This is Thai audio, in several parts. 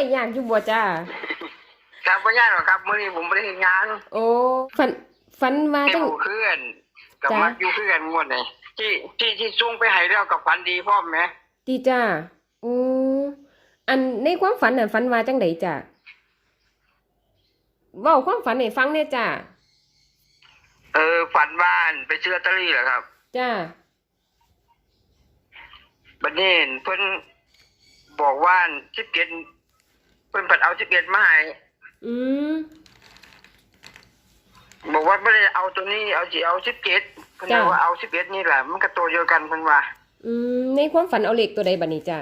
ยยากอยู่บ่จ้าครับบ่ยากหรอกครับมื้อนี้ผมบ่ได้เฮ็ดงานโอ้ฝันฝันว่าแต่จังผู้เพื่อนกับจ้ะมักอยู่เพื่อนงวดนี่ที่ที่ที่ส่งไปให้แล้วกับฝันดีพร้อมไหมดีจ้าโอ้อันในความฝันน่ะฝันว่าจังไดจ้าเว้าความฝันให้ฟังแหน่จ้าเออฝันว่าอั่นไปซื้อลอตเตอรี่เหรอครับ จ้าบัดนี้เพิ่นบอกว่าสิบเกต เพิ่นเพิ่นเอาสิบเกตมาให้อืมบอกว่าไม่ได้เอาตัวนี้เอาสิเอาสิบเกตเพิ่นจ้ะบอกว่าเอาสิบเกตนี่แหละมันก็ตัวเดียวกันเพิ่นว่า อืมในความฝันเอาเลขตัวใดบัดนี้จ้า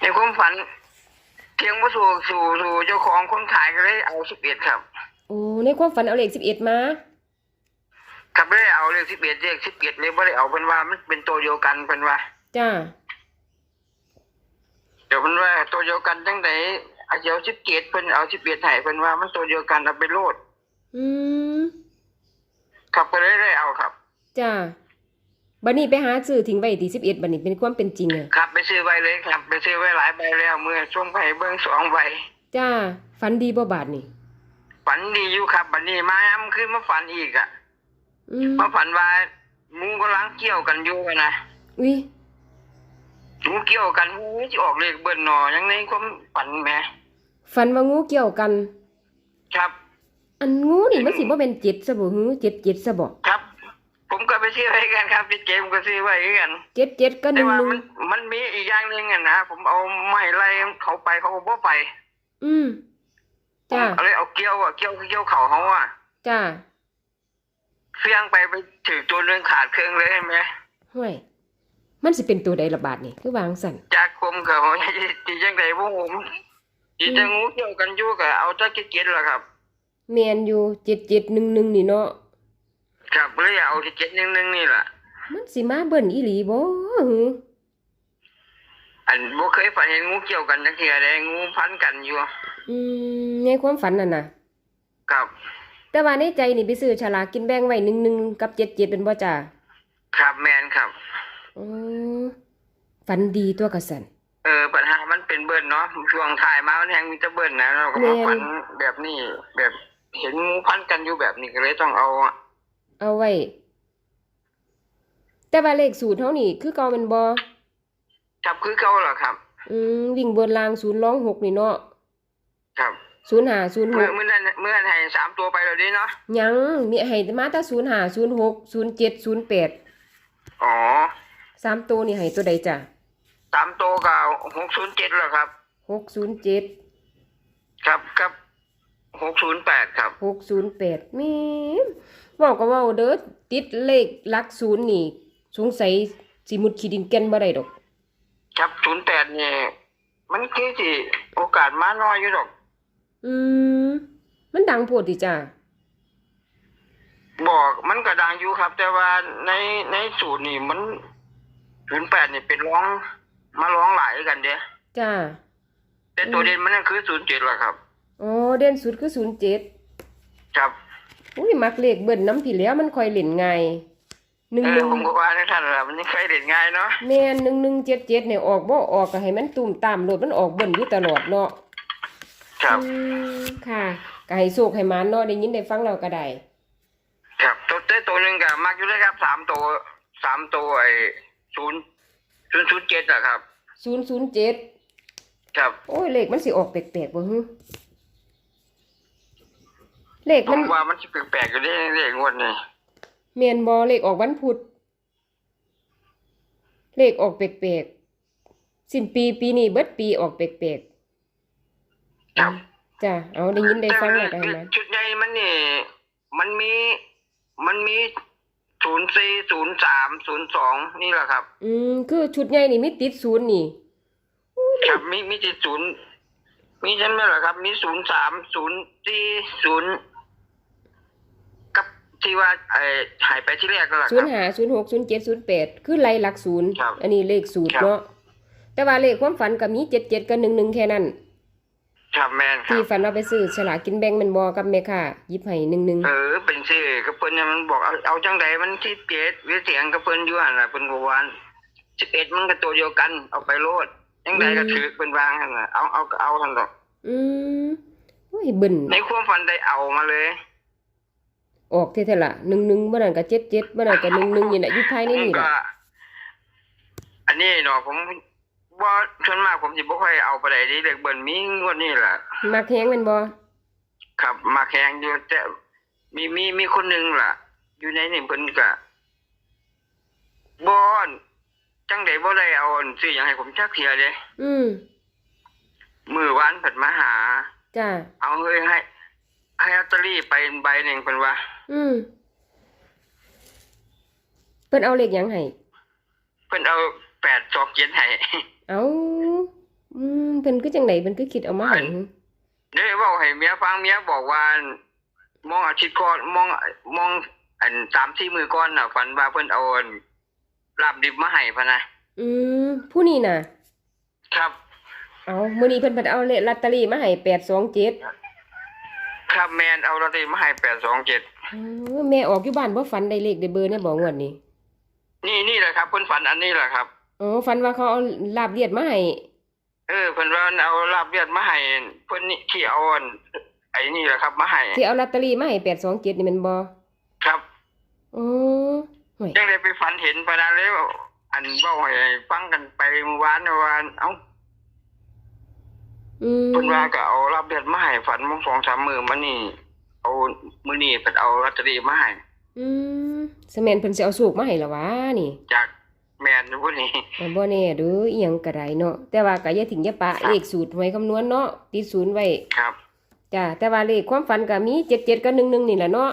ในความฝันเทียงบ่สู่สู่สู่เจ้าของคนขายก็เลยเอาสิบเกตครับโอ้ในความฝันเอาเลข11มาครับไม่ได้เอาเลขสิบเกตเลขสิบเกตเลยบ่ได้เอาเพิ่นว่ามันเป็นตัวเดียวกันเพิ่นว่าจ้า เดี๋ยวเพิ่นว่าตัวเดียวกันจังไดอาจจะเอาสิบเกตเพิ่นเอาสิบเกตให้เพิ่นว่ามันตัวเดียวกันเอาไปโลดอืมครับก็เลยได้เอาครับจ้าบัดนี้ไปหาซื้อทิ้งไว้ที่11บัดนี้เป็นความเป็นจริงอะครับ ไปซื้อไว้เลยครับ ไปซื้อไว้หลายใบแล้วเมื่อช่วงไปเบิ้งสองใบจ้าฝันดีบ่บาดนี่ฝันดีอยู่ครับบัดนี้มาย้ำขึ้นมาฝันอีกอะอืมมาฝันว่าหมูกำลังเกี่ยวกันอยู่อะนะอุ้ย หมูเกี่ยวกันหมูจะออกเลขเบิ้ลหนอยังในความฝันแหม่ฝันว่างูเกี่ยวกัน ครับ อันงูนี่มันสิบ่เป็น7ซะบ่หือ7 7ซะบ่ครับ ผมก็ไปซื้อไว้กันครับพี่เกมก็ซื้อไว้กัน7 7ก็แต่ว่ามัน11มันมีอีกอย่างหนึ่งอะนะผมเอาไม้ไล่เขาไปเขาก็บ่ไปอืมผมจ้าก็เลยเอาเกี่ยวอะเกี่ยวเกี่ยวเขาเขาอะจ้าเฟี้ยงไปไปถือตัวเรื่องขาดเครื่องเลยเห็นไหม ห่วย มันสิเป็นตัวใดละบาดนี่คือวางสั่นจากผมกับผมที่จังไดพวกผมที่จะงูเกี่ยวกันอยู่กับเอาแตะเก็ตๆล่ะครับแม่นอยู่7711นี่เนาะครับเลยเอาที่เจ็ดหนึ่งหนึ่งนี่แหละมันสิมาเบิ่นอีหลีบ่หืออันบ่เคยฝันเห็นงูเกี่ยวกันจักเทียเลยงูพันกันอยู่ อืมในความฝันนั่นน่ะ ครับ แต่ว่าในใจนี่ไปซื้อฉลากกินแบ่งไว้11กับ77เป็นบ่จ้าครับแมนครับ อ๋อฝันดีตัวกะสันเออปัญหามันเป็นเบิ้ลเนาะช่วงถ่ายมามันแฮงมีแต่เบิ้ลนะเราก็มาแม่นฝันแบบนี้ แบบเห็นงูพันกันอยู่แบบนี้ก็เลยต้องเอาอะเอาไว้ แต่ว่าเลขสูตรเฮานี่คือเก่าแม่นบ่ครับคือเก่าเหรอครับ อืมวิ่งบนราง0ร้อง6นี่เนาะครับ05เมื่อ06เมื่อนั้นเมื่อนั้นให้สามตัวไปแล้วเดิเนาะยังมีให้มาแต่05 06 07 08อ๋อ สามตัวนี่ให้ตัวใดจ้ะสามตัวก็หกศูนย์เจ็ดเหรอครับ607ครับครับหกศูนย์แปดครับ608แม่นเว้าก็เว้าเด้อติดเลขหลักศูนย์นี่ สงสัยสิมุดขี้ดินแก่นบ่ได้ดอก ครับศูนย์แปดเนี่ยมันคือสิโอกาสมาน้อยอยู่ดอก อืมมันดังโพดติจ้ะบอกมันก็ดังอยู่ครับ แต่ว่าในในสูตรนี่มัน ศูนย์แปดนี่เป็นร้อง มาร้องหลายกันเด้จ้าแต่ตัวเด่นมันก็คือศูนย์เจ็ดแหละครับอ๋อเด่นสุดคือ07ครับอุ้ยมักเลขเบิ่นน้ำพี่แล้วมันค่อยเล่นง่ายหนึ่งเอหอนึ่งผมก็ว่าในท่านละมันยังเคยเด่นง่ายเนาะแม่นหนึ่งหนึ่งเจ็ดเจ็ดเนี่ยออกบ่ออกก็ให้มันตุ่มตามโลดมันออกเบิ่นอยู่ตลอดเนาะครับอืมค่ะก็ให้โชคให้หมานเนาะได้ยินได้ฟังเราก็ได้ ครับตัวแต่ตัวหนึ่งก็มักอยู่เลยครับสามตัวสามตัวไอ้ ศูนย์ศูนย์ศูนย์เจ็ดอะครับศูนย์ศูนย์เจ็ดครับโอ้ยเลขมันสิออกแปลกๆบ่ฮึเลขผมันมว่ามันจะแปลกๆอยู่เด้เลขงวดนี้แม่นบ่เลขออกวันพุธเลขออกแปลกๆสิ้นปีปีนี้เบิดปีออกแปลกครับๆจ้ะเอาได้ยินได้ฟังแล้วก็ให้หมานชุดใหญ่มันนี่ มันมี มันมี ศูนย์สี่ศูนย์สามศูนย์สองนี่แหละครับ อืมคือชุดใหญ่นี่มีติดศูนย์นี่ ครับมีมีที่ศูนย์มีใช่ไหมล่ะครับ มีศูนย์สามศูนย์สี่ศูนย์กับที่ว่าไอ้หายไปที่แรกก็แหละคศูรันบ ย์หาศูนย์หกศูนย์เจ็ดศูนย์แปดคือไล่หลักศูนย์ครับอันนี้เลขสูตรครับ เนาะแต่ว่าเลขความฝันก็มีเจ็ดเจ็ดกับหนึ่งหนึ่งแค่นั้น ครับแมนครัที่บฝันเราไปซื้อฉลากกินแบ่งแมันบอกับแม่ค่ะหยิบให้หนึ่งหนึ่งเออเป็นชื่อกับเพิ่นเนี่ยมันบอกเอาเอาจังใดมันที่เจ็ดวิเสียงกับเพิ่นอยู่หั่นล่ะเพิ่นบอกว่าสิบเอ็ดมันก็ตัวเดียวกันเอาไปโลดยังไงก็อืมถือเป็นวางท่านน่ะเอาเอาก็เอาท่านดอกอืมโอ้ยเบิ่นในความฝันได้เอามาเลย ออกเท่ๆล่ะหนึ่งหนึ่งเมื่อนั้นก็เจ็ดเจ็ดเมื่อนั้นก็หนึ่งหนึ่งนี่แหละอยู่ภายในนี่ก็ล่ะอันนี้เนาะผม ว่าส่วนมากผมสิบ่ค่อยเอาไปได้ดีเด็กเบิ่นมีงวดนี้แหละมักแฮงแม่นบ่ครับมาแข่งอยู่แต่มีมีมีคนหนึงล่ะ อยู่ในนี่เพิ่นก็บ่อนจังได๋บ่ได้เอาอันซื้อหยังให้ผมจักเที่ยเด้อืมมื้อวานเพิ่นมาหา จ้าเอาเฮ้ยให้ให้ลอตเตอรี่ไปใบหนึงเพิ่นว่า อืมเพิ่นเอาเลขหยังให้เพิ่นเอา8 2 7ให้ เอาอืมเพิ่นคือจังไดเพิ่นคือคิดเอามาให้หึเด้เว้าให้เมียฟังเมียบอกว่ามองอาทิตย์ก่อนมองมองอัน3-4มื้อก่อนน่ะฝันว่าเพิ่นเอาอันลาบดิบมาให้พะนะอืมผู้นี้น่ะ ครับเอามื้อนี้เพิ่นเพิ่นเอาเลขลอตเตอรี่มาให้827ครับแมนเอาลอตเตอรี่มาให้827เออแม่ออกอยู่บ้านบ่ฝันได้เลขได้เบอร์แน่บ่งวดนี้นี่นี่แหละครับเพิ่นฝันอันนี้แหละครับ อ๋อฝันว่าเขาเอาลาบเลียดมาให้เออเพิ่นว่าเอาลาบเลือดมาให้เพิ่นนี่ที่เอาอันไอ้นี่แหละครับมาให้ที่เอาลอตเตอรี่มาให้827นี่แม่นบ่ครับอ๋อห่วยยังได้ไปฝันเห็นพะนั้นเลยว่าอันเว้าให้ฟังกันไปเมื่อวานว่าเอ้าอืมเพิ่นว่าก็เอาลาบเลือดมาให้ฝันมื้อสองสามมื้อมานี่เอามื้อนี้เพิ่นเอาลอตเตอรี่มาให้อืมสแม่นเพิ่นสิเอาสูกมาให้ล่ะวะนี่จาก แม่นผู้นี้อ่าบ่แน่เด้ออีหยังก็ได้เนาะแต่ว่าก็อย่าทิ้งอย่าปะเลขสูตรหวยคำนวณเนาะติดศูนย์ไว้ครับ จ้ะแต่ว่าเลขความฝันก็มี77กับ11นี่แหละเนาะ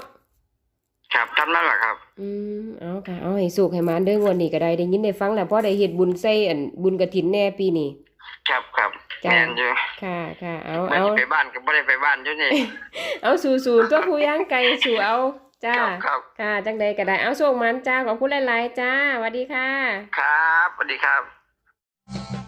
ครับทำนั่นแหละครับอืมเอาค่ะเอาให้สุกให้หมานเด้องวดนี้ก็ได้ได้ยินได้ฟังแล้วพอได้เฮ็ดบุญใส่อันบุญกฐินแน่ปีนี้ ครับครับจ้ะ แม่นอยู่ค่ะค่ะเอาไม่เอา ได้ไปบ้านก็บ่ได้ไปบ้านอยู่นี่ เอาสู่ๆตัวผู้ย่างไก่สู่เอา จ้า ครับครับ ค่ะ จังใดก็ได้ เอาโชคมันจ้า ขอบคุณหลาย ๆ จ้าสวัสดีค่ะ ครับสวัสดีครับ